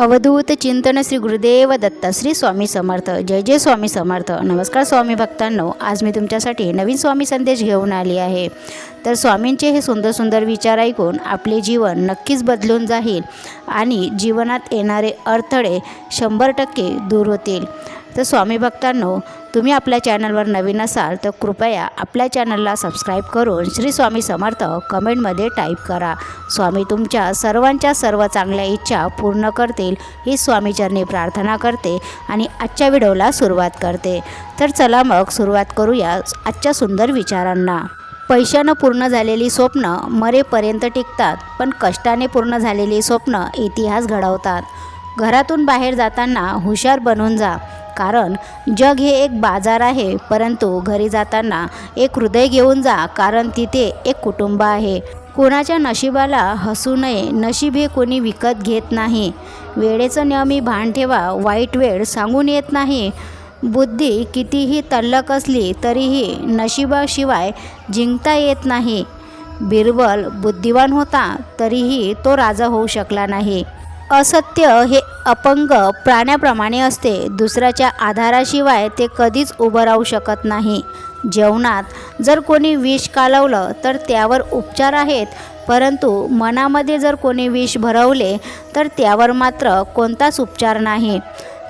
अवधूत चिंतन श्री गुरुदेव दत्त श्री स्वामी समर्थ. जय जय स्वामी समर्थ. नमस्कार स्वामी भक्तांनो आज मी तुमच्यासाठी नवीन स्वामी संदेश घेऊन आली आहे. तर स्वामींचे हे सुंदर सुंदर विचार ऐकून आपले जीवन नक्कीच बदलून जाईल आणि जीवनात येणारे अडथळे शंभर टक्के दूर होतील. तर स्वामी भक्तांनो तुम्ही आपल्या चॅनलवर नवीन असाल तर कृपया आपल्या चॅनलला सबस्क्राईब करून श्री स्वामी समर्थ कमेंटमध्ये टाईप करा. स्वामी तुमच्या सर्वांच्या सर्व चांगल्या इच्छा पूर्ण करतील ही स्वामीचरणी प्रार्थना करते आणि आजच्या व्हिडिओला सुरुवात करते. तर चला मग सुरुवात करूया आजच्या सुंदर विचारांना. पैशानं पूर्ण झालेली स्वप्न मरेपर्यंत टिकतात पण कष्टाने पूर्ण झालेली स्वप्न इतिहास घडवतात. घरातून बाहेर जाताना हुशार बनून जा कारण जग हे एक बाजार आहे परंतु घरी जाताना एक हृदय घेऊन जा कारण तिथे एक कुटुंब आहे. कोणाच्या नशिबाला हसू नये नशीब हे कोणी विकत घेत नाही. वेळेचं नेहमी भान ठेवा वाईट वेळ सांगून येत नाही. बुद्धी कितीही तल्लक असली तरीही नशिबाशिवाय जिंकता येत नाही. बिरबल बुद्धिवान होता तरीही तो राजा होऊ शकला नाही. असत्य हे अपंग प्राण्याप्रमाणे असते. दुसऱ्याच्या आधाराशिवाय ते कधीच उभं राहू शकत नाही. जेवणात जर कोणी विष कालवलं तर त्यावर उपचार आहेत परंतु मनामध्ये जर कोणी विष भरवले तर त्यावर मात्र कोणताच उपचार नाही.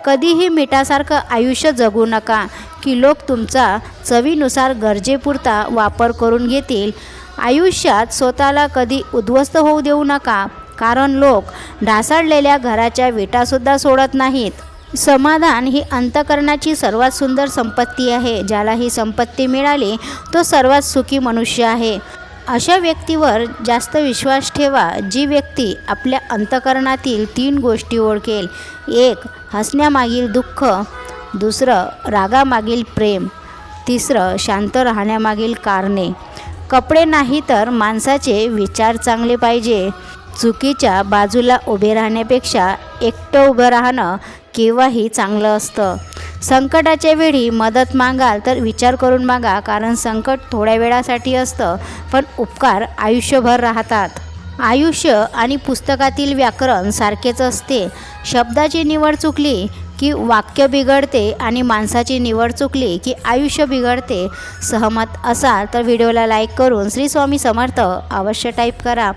कधीही मिठासारखं आयुष्य जगू नका की लोक तुमचा चवीनुसार गरजेपुरता वापर करून घेतील. आयुष्यात स्वतःला कधी उद्ध्वस्त होऊ देऊ नका. कारण लोक ढासळलेल्या घराच्या विटासुद्धा सोडत नाहीत. समाधान ही अंतकरणाची सर्वात सुंदर संपत्ती आहे ज्याला ही संपत्ती मिळाली तो सर्वात सुखी मनुष्य आहे. अशा व्यक्तीवर जास्त विश्वास ठेवा जी व्यक्ती आपल्या अंतकरणातील तीन गोष्टी ओळखेल. एक हसण्यामागील दुःख. दुसरं रागामागील प्रेम. तिसरं शांत राहण्यामागील कारणे. कपडे नाही तर माणसाचे विचार चांगले पाहिजे. चुकीच्या बाजूला उभे राहण्यापेक्षा एकटं उभं राहणं केव्हाही चांगलं असतं. संकटाच्या वेळी मदत मागाल तर विचार करून मागा कारण संकट थोड्या वेळासाठी असतं पण उपकार आयुष्यभर राहतात. आयुष्य आणि पुस्तकातील व्याकरण सारखेच असते. शब्दाची निवड चुकली की वाक्य बिघडते आणि माणसाची निवड चुकली की आयुष्य बिघडते. सहमत असाल तर व्हिडिओला लाईक करून श्री स्वामी समर्थ अवश्य टाईप करा.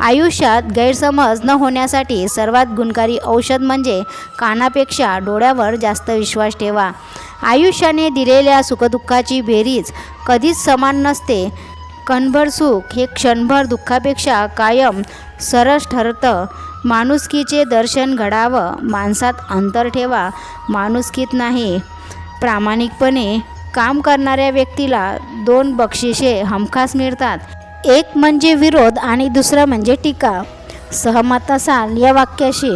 आयुष्यात गैरसमज न होण्यासाठी सर्वात गुणकारी औषध म्हणजे कानापेक्षा डोळ्यावर जास्त विश्वास ठेवा. आयुष्याने दिलेल्या सुखदुःखाची बेरीज कधीच समान नसते. कणभर सुख हे क्षणभर दुःखापेक्षा कायम सरस ठरतं. माणुसकीचे दर्शन घडावं माणसात अंतर ठेवा माणुसकीत नाही. प्रामाणिकपणे काम करणाऱ्या व्यक्तीला दोन बक्षिसे हमखास मिळतात. एक म्हणजे विरोध आणि दुसरं म्हणजे टीका. सहमत असाल या वाक्याशी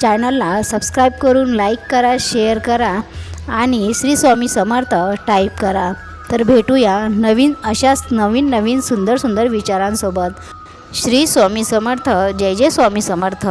चॅनलला सबस्क्राईब करून लाईक करा शेअर करा आणि श्री स्वामी समर्थ टाईप करा. तर भेटूया नवीन अशाच नवीन नवीन सुंदर सुंदर विचारांसोबत. श्री स्वामी समर्थ जय जय स्वामी समर्थ.